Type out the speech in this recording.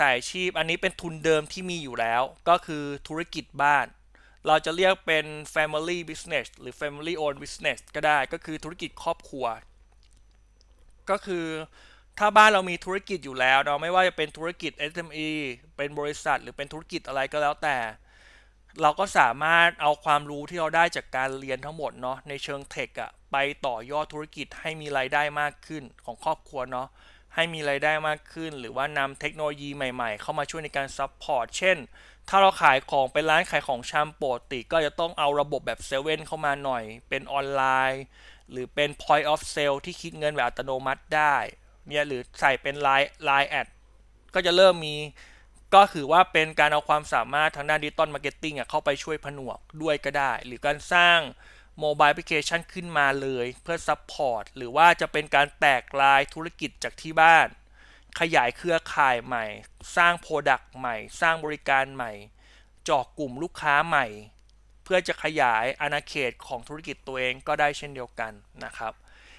สายอาชีพ อันนี้เป็นทุนเดิมที่มีอยู่แล้ว ก็คือธุรกิจบ้าน เราจะเรียกเป็น family business หรือ family owned business ก็ได้ก็คือธุรกิจครอบครัว ก็คือถ้าบ้านเรามีธุรกิจอยู่แล้วเนาไม่ว่าจะเป็นธุรกิจ SME เป็นบริษัท หรือเป็นธุรกิจอะไรก็แล้วแต่ เราก็สามารถเอาความรู้ที่เราได้จากการเรียนทั้งหมดเนาะในเชิงเทคอะไปต่อยอดธุรกิจให้มีรายได้มากขึ้นของครอบครัวเนาะ ให้มีรายได้มากขึ้น หรือว่านำเทคโนโลยีใหม่ๆ เข้ามาช่วยในการซัพพอร์ตเช่น ถ้าเราขายของเป็นร้านขายของชำปกติ ก็จะต้องเอาระบบแบบเซเว่นเข้ามาหน่อย เป็นออนไลน์ หรือเป็น point of sale ที่คิดเงินแบบอัตโนมัติได้เนี่ยหรือใส่เป็น Line Line แอดก็จะเริ่มมีก็คือว่าเป็นการเอาความสามารถทางด้านดิจิตอลมาร์เก็ตติ้งเข้าไปช่วยผนวกด้วยก็ได้ หรือการสร้าง โมบายแอปพลิเคชันขึ้นมาเลยเพื่อซัพพอร์ตหรือว่าจะเป็นการแตกลายธุรกิจจากที่บ้าน ขยายเครือข่ายใหม่ สร้างโปรดักต์ใหม่ สร้างบริการใหม่เจาะกลุ่มลูกค้าใหม่ เพื่อจะขยายอาณาเขตของธุรกิจตัวเองก็ได้เช่นเดียวกันนะครับ